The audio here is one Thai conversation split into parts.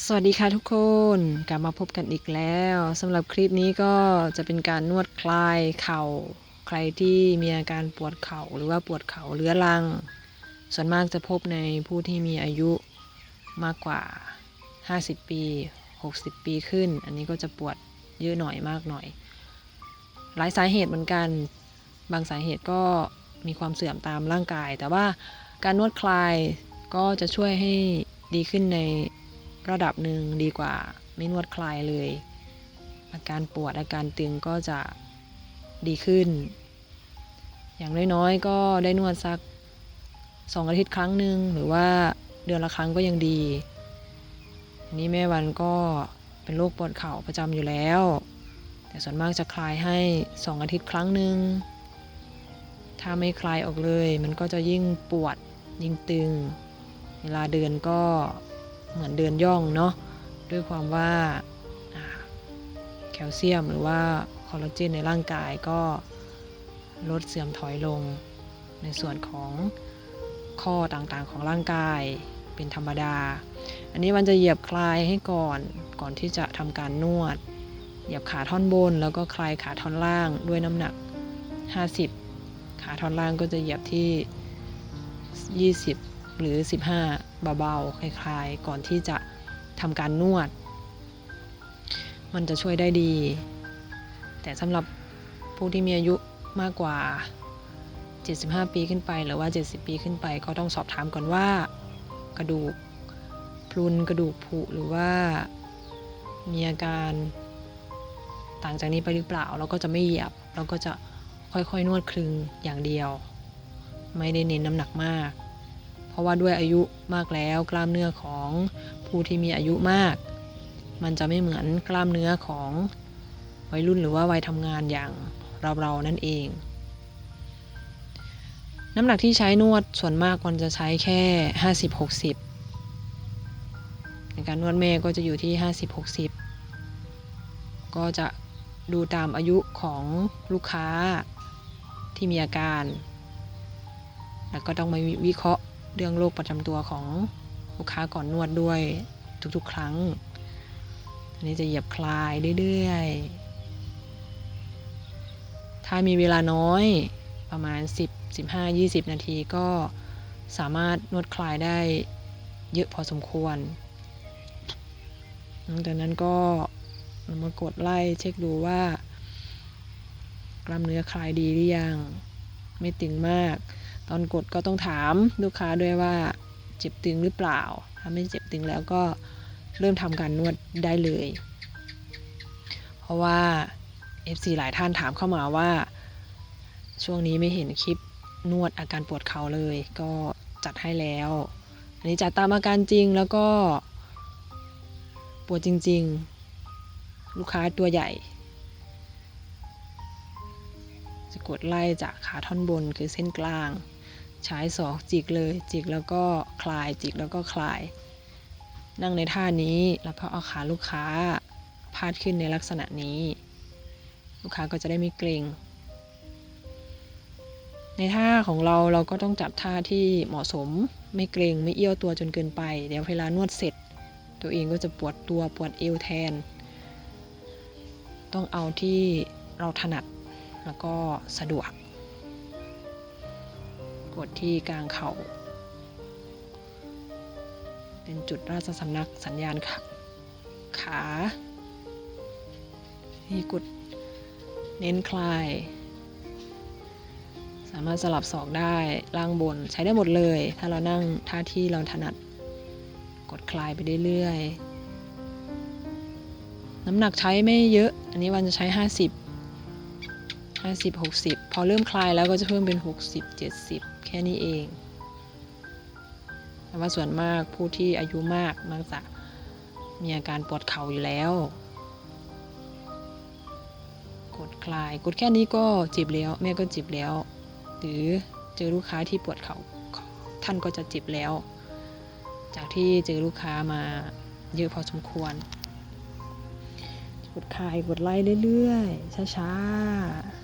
สวัสดีค่ะทุกคนกลับมาพบกันอีกแล้วสำหรับคลิปนี้ก็จะเป็นการนวดคลายเข่า ใครที่มีอาการปวดเข่าหรือว่าปวดเข่าเรื้อรัง ส่วนมากจะพบในผู้ที่มีอายุมากกว่า 50 ปี 60 ปีขึ้น อันนี้ก็จะปวดเยอะหน่อยมากหน่อย หลายสาเหตุเหมือนกัน บางสาเหตุก็มีความเสื่อมตามร่างกาย แต่ว่าการนวดคลายก็จะช่วยให้ดีขึ้นใน ระดับหนึ่งดีกว่า ไม่นวดคลายเลย อาการปวดอาการตึงก็จะดีขึ้น อย่างน้อยๆก็ได้นวดสักสองอาทิตย์ครั้งหนึ่งหรือว่าเดือนละครั้งก็ยังดีนี้แม่วันก็เป็นโรคปวดเข่าประจำอยู่แล้ว แต่ส่วนมากจะคลายให้สองอาทิตย์ครั้งหนึ่งถ้าไม่คลายออกเลย มันก็จะยิ่งปวดยิ่งตึง เวลาเดินก็ เหมือนเดินย่องเนาะด้วยความว่าแคลเซียมหรือว่าคอลลาเจนในร่างกายก็ลดเสื่อมถอยลงในส่วนของข้อต่างๆของร่างกายเป็นธรรมดา อันนี้มันจะเหยียบคลายให้ก่อนก่อนที่จะทำการนวด เหยียบขาท่อนบน แล้วก็คลายขาท่อนล่างด้วยน้ำหนัก 50 ขาท่อนล่างก็จะเหยียบที่ 20 หรือ 15เบาๆคลายๆ ก่อนที่จะทำการนวด มันจะช่วยได้ดี แต่สำหรับผู้ที่มีอายุมากกว่า 75 ปีขึ้นไป หรือว่า 70 ปีขึ้นไป ก็ต้องสอบถามก่อนว่ากระดูกพรุนกระดูกผุหรือว่ามีอาการต่างจากนี้ไปหรือเปล่าเราก็จะไม่เหยียบเราก็จะค่อยๆนวดคลึงอย่างเดียว ไม่ได้เน้นน้ำหนักมาก เพราะว่าด้วยอายุมากแล้วกล้ามเนื้อของผู้ที่มีอายุมาก มันจะไม่เหมือนกล้ามเนื้อของวัยรุ่นหรือว่าวัยทำงานอย่างเราๆนั่นเอง น้ำหนักที่ใช้นวดส่วนมากมันจะใช้แค่ 50-60 ในการนวดแม่ก็จะอยู่ที่ 50-60 ก็จะดูตามอายุของลูกค้าที่มีอาการ แล้วก็ต้องมาวิเคราะห์ เรื่องโรคประจำตัวของลูกค้าก่อนนวดด้วยทุกๆ ครั้ง อันนี้จะเหยียบคลายเรื่อยๆ ถ้ามีเวลาน้อยประมาณ 10 15 20 นาทีก็สามารถนวดคลายได้เยอะพอสมควรหลังจากนั้นก็มากดไล่เช็คดูว่ากล้ามเนื้อคลายดีหรือยัง ไม่ตึงมาก อนกดก็ต้องถามลูกค้าด้วยว่าเจ็บตึงหรือเปล่า ถ้าไม่เจ็บตึงแล้วก็เริ่มทำการนวดได้เลย เพราะว่า FC หลายท่านถามเข้ามาว่า ช่วงนี้ไม่เห็นคลิปนวดอาการปวดเข่าเลย ก็จัดให้แล้ว อันนี้จัดตามอาการจริงแล้วก็ ปวดจริง ๆ ลูกค้าตัวใหญ่ จะกดไล่จากขาท่อนบนคือเส้นกลาง ใช้ศอกจิกเลยจิกแล้วก็คลายจิกแล้วก็คลาย นั่งในท่านี้แล้วก็เอาขาลูกค้าพาดขึ้นในลักษณะนี้ ลูกค้าก็จะได้ไม่เกรงในท่าของเราเราก็ต้องจับท่าที่เหมาะสมไม่เกรงไม่เอี้ยวตัวจนเกินไป เดี๋ยวเวลานวดเสร็จ ตัวเองก็จะปวดตัวปวดเอวแทน ต้องเอาที่เราถนัดแล้วก็สะดวก กดที่กลางเขา่าเป็นจุดราชสำนักสัญญาณขาขาที่กดเน้นคลาย สามารถสลับศอกได้ล่างบนใช้ได้หมดเลย ถ้าเรานั่งท่าที่เราถนัด กดคลายไปเรื่อยๆ น้ำหนักใช้ไม่เยอะ อันนี้วันจะใช้ 50 50 60 พอเริ่มคลายแล้วก็จะเพิ่มเป็น 60 70 แค่นี้เอง แต่ว่าส่วนมากผู้ที่อายุมากมักจะมีอาการปวดเข่าอยู่แล้ว กดคลาย กดแค่นี้ก็จ็บแล้ว แม่ก็จ็บแล้ว หรือเจอลูกค้าที่ปวดเขา่าท่านก็จะจ็บแล้ว จากที่เจอลูกค้ามาเยอะพอสมควรกดคลายกดไล่เรื่อยๆช้าๆ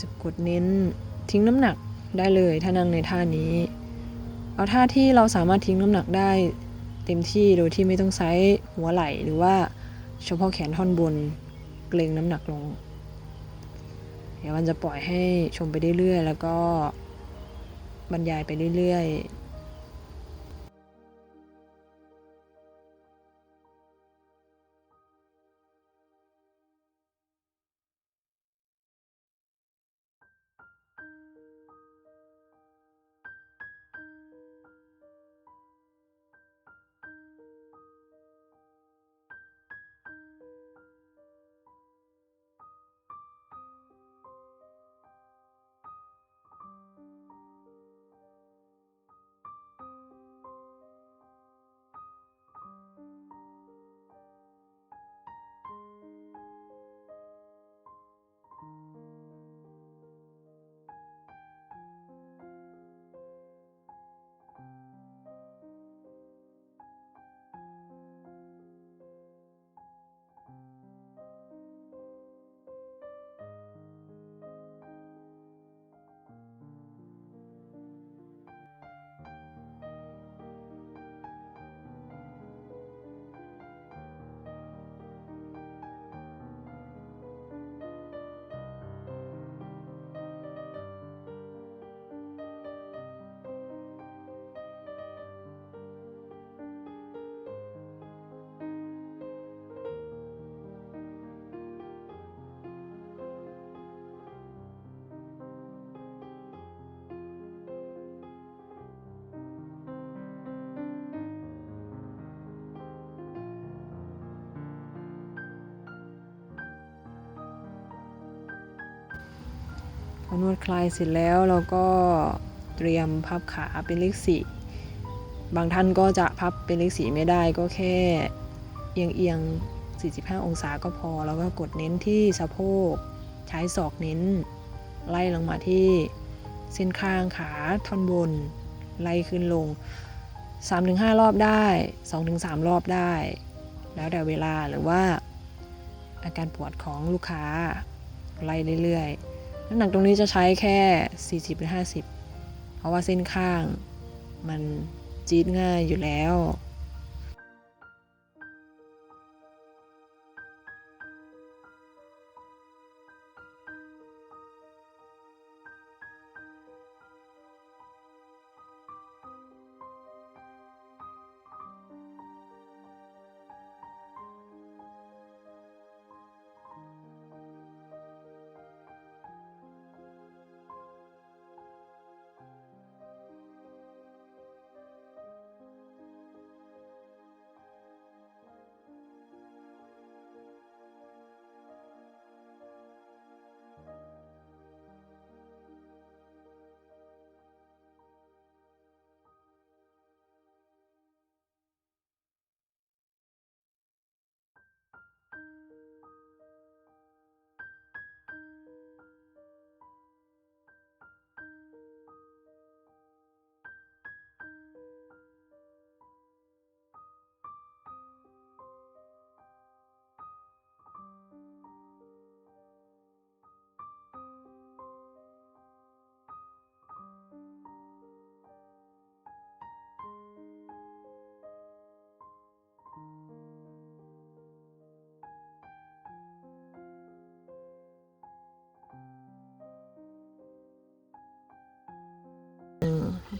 จะกดเน้นทิ้งน้ำหนักได้เลย ถ้านั่งในท่านี้ เอาท่าที่เราสามารถทิ้งน้ำหนักได้เต็มที่โดยที่ไม่ต้องใช้หัวไหล่หรือว่าเฉพาะแขนท่อนบนเกรงน้ำหนักลง เดี๋ยวมันจะปล่อยให้ชมไปเรื่อยๆ แล้วก็บรรยายไปเรื่อย อนวดคลายเสร็จแล้วเราก็เตรียมพับขาเป็นเลขสี่บางท่านก็จะพับเป็นเลขสี่ไม่ได้ก็แค่เอียงเอียง45 องศาก็พอ แล้วก็กดเน้นที่สะโพก ใช้ศอกเน้น ไล่ลงมาที่เส้นข้างขาท่อนบน ไล่ขึ้นลง 3-5 รอบได้ 2-3 รอบได้ แล้วแต่เวลาหรือว่าอาการปวดของลูกค้าไล่เรื่อยๆ น้ำหนักตรงนี้จะใช้แค่ 40หรือ50 เพราะว่าเส้นข้างมันจี๊ดง่ายอยู่แล้ว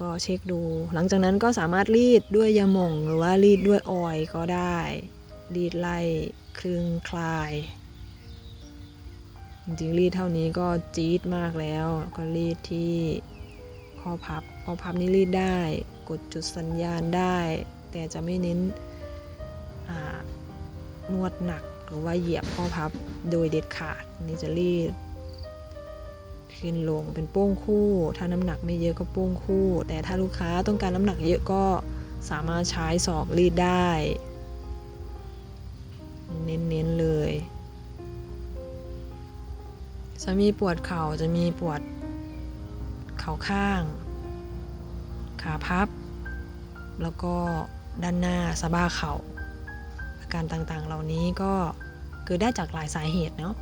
ก็เช็คดู หลังจากนั้นก็สามารถรีดด้วยยาหม่องหรือว่ารีดด้วยออยก็ได้ รีดไล่คลึงคลาย จริงๆรีดเท่านี้ก็จี๊ดมากแล้ว ก็รีดที่ข้อพับข้อพับนี่รีดได้ กดจุดสัญญาณได้ แต่จะไม่เน้นนวดหนักหรือว่าเหยียบข้อพับโดยเด็ดขาดนี่จะรีด ขึ้นลงเป็นโป้งคู่ ถ้าน้ำหนักไม่เยอะก็โป้งคู่ แต่ถ้าลูกค้าต้องการน้ำหนักเยอะก็สามารถใช้ศอกรีดได้ เน้นๆเลยจะมีปวดเข่าจะมีปวดเข่าข้าง ขาพับ แล้วก็ด้านหน้าสะบ้าเข่าอาการต่างๆ เหล่านี้ก็เกิดได้จากหลายสาเหตุเนาะ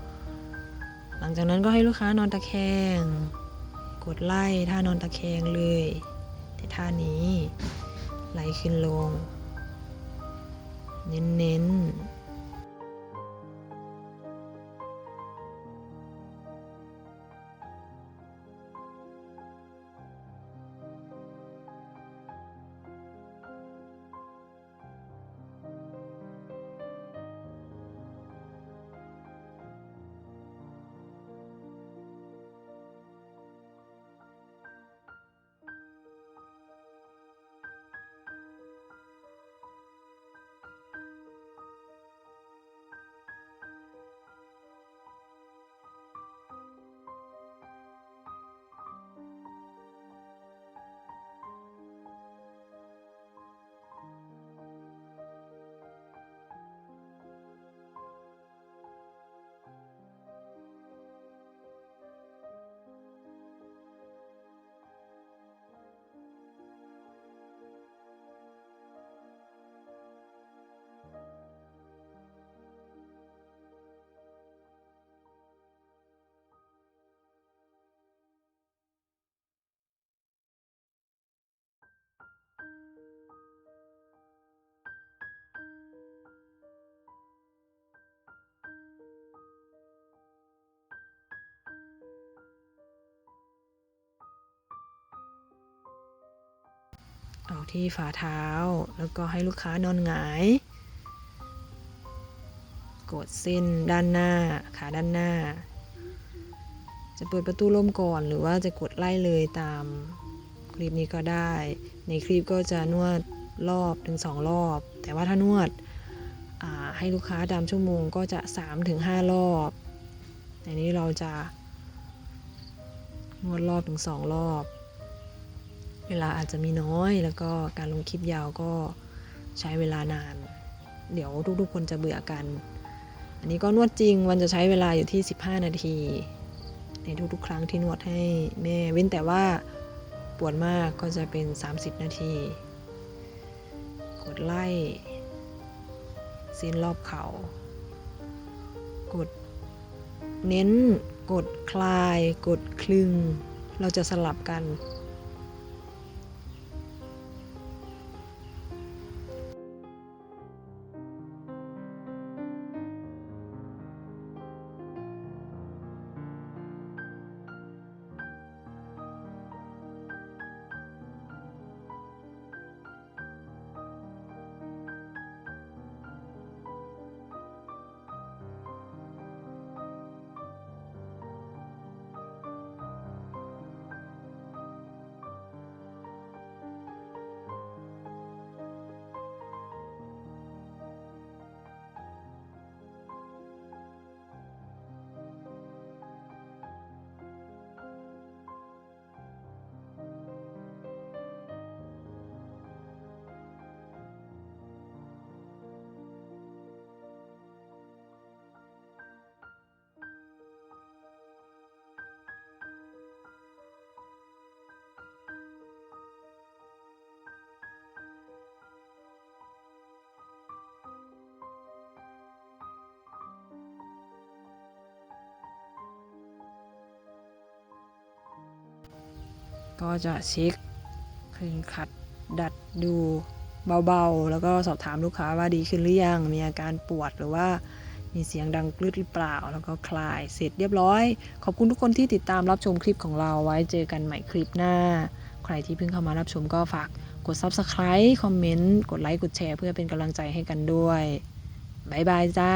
หลังจากนั้นก็ให้ลูกค้านอนตะแคง กดไล่ท่านอนตะแคงเลยแต่ท่านี้ไหลขึ้นลง เน้นๆ เอาที่ฝ่าเท้า แล้วก็ให้ลูกค้านอนหงาย กดเส้นด้านหน้า ขาด้านหน้า จะเปิดประตูลมก่อนหรือว่าจะกดไล่เลยตามคลิปนี้ก็ได้ ในคลิปก็จะนวดรอบถึง2รอบ แต่ว่าถ้านวดให้ลูกค้าตามชั่วโมงก็จะ3-5รอบในนี้เราจะนวดรอบถึง2รอบ เวลาอาจจะมีน้อย แล้วก็การลงคลิปยาวก็ใช้เวลานาน เดี๋ยวทุกๆคนจะเบื่อกัน อันนี้ก็นวดจริงวันจะใช้เวลาอยู่ที่ 15 นาที ในทุกๆ ครั้งที่นวดให้แม่ เว้นแต่ว่าปวดมากก็จะเป็น 30 นาที กดไล่เส้นรอบเขา่ากดเน้น กดคลาย กดคลึง เราจะสลับกัน ก็จะเช็คคลึงขัดดัดดูเบาๆ แล้วก็สอบถามลูกค้าว่าดีขึ้นหรือยัง มีอาการปวดหรือว่ามีเสียงดังกลืดหรือเปล่า แล้วก็คลายเสร็จเรียบร้อย ขอบคุณทุกคนที่ติดตามรับชมคลิปของเราไว้เจอกันใหม่คลิปหน้า ใครที่เพิ่งเข้ามารับชมก็ฝากกด Subscribe คอมเมนต์ กดไลค์ กดแชร์เพื่อเป็นกำลังใจให้กันด้วย บ๊ายบายจ้า